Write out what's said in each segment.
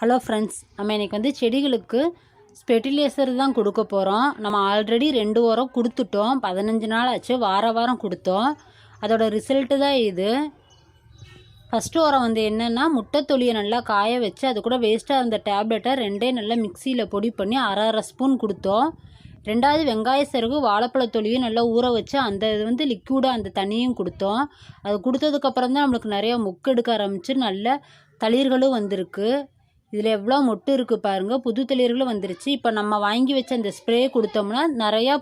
Hello friends நம்ம இன்றைக்கி வந்து செடிகளுக்கு ஸ்பெட்டிலைசர் தான் கொடுக்க போகிறோம் நம்ம ஆல்ரெடி ரெண்டு வாரம் கொடுத்துட்டோம். பதினஞ்சு நாள் ஆச்சு. வார வாரம் கொடுத்தோம். அதோட ரிசல்ட்டு தான் இது. ஃபஸ்ட்டு உரம் வந்து என்னென்னா முட்டை தொலியை நல்லா காய வச்சு அது கூட வேஸ்ட்டாக இருந்த டேப்லெட்டை ரெண்டே நல்லா மிக்சியில் பொடி பண்ணி அரை அரை ஸ்பூன் கொடுத்தோம். ரெண்டாவது வெங்காய சருகு வாழைப்பழ தொலியும் நல்லா ஊற வச்சு அந்த இது வந்து லிக்யூடாக அந்த தண்ணியும் கொடுத்தோம். அது கொடுத்ததுக்கப்புறம் தான் நம்மளுக்கு நிறையா முக்கு எடுக்க நல்ல தளிர்களும் வந்திருக்கு. இதில் எவ்வளோ மொட்டு இருக்குது பாருங்கள் புது தளிர்களும் வந்துருச்சு. இப்போ நம்ம வாங்கி வச்ச அந்த ஸ்ப்ரே கொடுத்தோம்னா நிறையா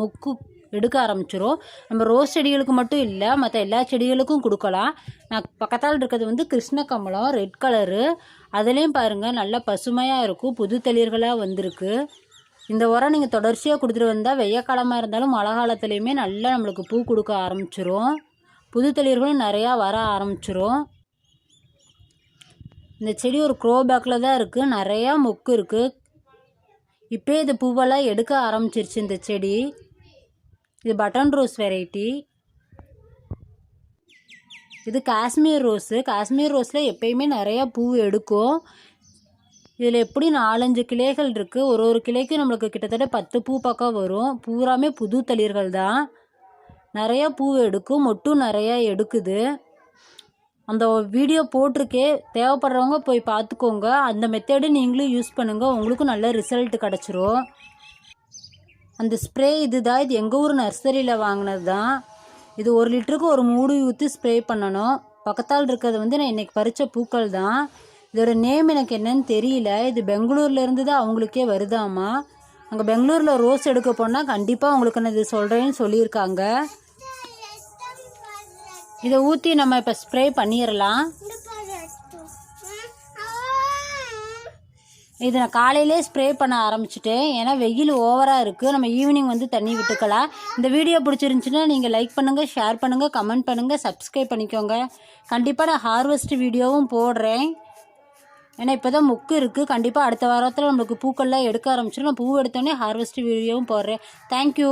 மொக்கு எடுக்க ஆரம்பிச்சிரும். நம்ம ரோஸ் செடிகளுக்கு மட்டும் இல்லை மற்ற எல்லா செடிகளுக்கும் கொடுக்கலாம். நான் பக்கத்தால் இருக்கிறது வந்து கிருஷ்ண கமலம் ரெட் கலரு அதுலேயும் பாருங்கள் நல்லா பசுமையாக இருக்கும். புது தளிர்களாக வந்திருக்கு. இந்த உரம் நீங்கள் தொடர்ச்சியாக கொடுத்துட்டு வந்தால் வெய்ய காலமாக இருந்தாலும் மழை காலத்துலேயுமே நல்லா நம்மளுக்கு பூ கொடுக்க ஆரம்பிச்சிரும். புது தளிர்களும் நிறையா வர ஆரம்பிச்சிரும். இந்த செடி ஒரு க்ரோ பேக்கில் தான் இருக்குது நிறையா மொக்கு இருக்குது இப்போயே இது பூவெல்லாம் எடுக்க ஆரம்பிச்சிருச்சு இந்த செடி. இது பட்டன் ரோஸ் வெரைட்டி. இது காஷ்மீர் ரோஸு. காஷ்மீர் ரோஸில் எப்பயுமே நிறையா பூ எடுக்கும். இதில் எப்படி நாலஞ்சு கிளைகள் இருக்குது ஒரு ஒரு கிளைக்கும் நம்மளுக்கு கிட்டத்தட்ட பத்து பூ பக்கம் வரும். பூராமே புது தளிர்கள் தான். நிறையா பூ எடுக்கும். மொட்டும் நிறையா எடுக்குது. அந்த வீடியோ போட்டிருக்கே தேவைப்படுறவங்க போய் பார்த்துக்கோங்க. அந்த மெத்தேடு நீங்களும் யூஸ் பண்ணுங்கள் உங்களுக்கும் நல்ல ரிசல்ட் கிடச்சிரும். அந்த ஸ்ப்ரே இது தான் இது எங்கள் ஊர் நர்சரியில் வாங்கினது தான் இது ஒரு லிட்டருக்கு ஒரு மூடு ஊற்றி ஸ்ப்ரே பண்ணணும். பக்கத்தால் இருக்கிறது வந்து நான் இன்றைக்கி பறித்த பூக்கள் தான் இதோட நேம் எனக்கு என்னன்னு தெரியல. இது பெங்களூர்லேருந்து தான் அவங்களுக்கே வருதாமா? அங்கே பெங்களூரில் ரோஸ் எடுக்க போனால் கண்டிப்பாக உங்களுக்கு நான் இது சொல்கிறேன்னு சொல்லியிருக்காங்க. இதை ஊற்றி நம்ம இப்போ ஸ்ப்ரே பண்ணிடலாம் இது நான் காலையிலே ஸ்ப்ரே பண்ண ஆரம்பிச்சிட்டேன். ஏன்னா வெயில் ஓவராக இருக்குது நம்ம ஈவினிங் வந்து தண்ணி விட்டுக்கலாம். இந்த வீடியோ பிடிச்சிருந்துச்சுன்னா நீங்கள் லைக் பண்ணுங்கள் ஷேர் பண்ணுங்கள் கமெண்ட் பண்ணுங்கள் சப்ஸ்கிரைப் பண்ணிக்கோங்க. கண்டிப்பாக நான் ஹார்வெஸ்ட் வீடியோவும் போடுறேன். ஏன்னா இப்போ தான் முக்கு இருக்குது கண்டிப்பாக அடுத்த வாரத்தில் நம்மளுக்கு பூக்கள்லாம் எடுக்க ஆரம்பிச்சிடும் நான் பூ எடுத்தோடனே ஹார்வெஸ்ட் வீடியோவும் போடுறேன். தேங்க்யூ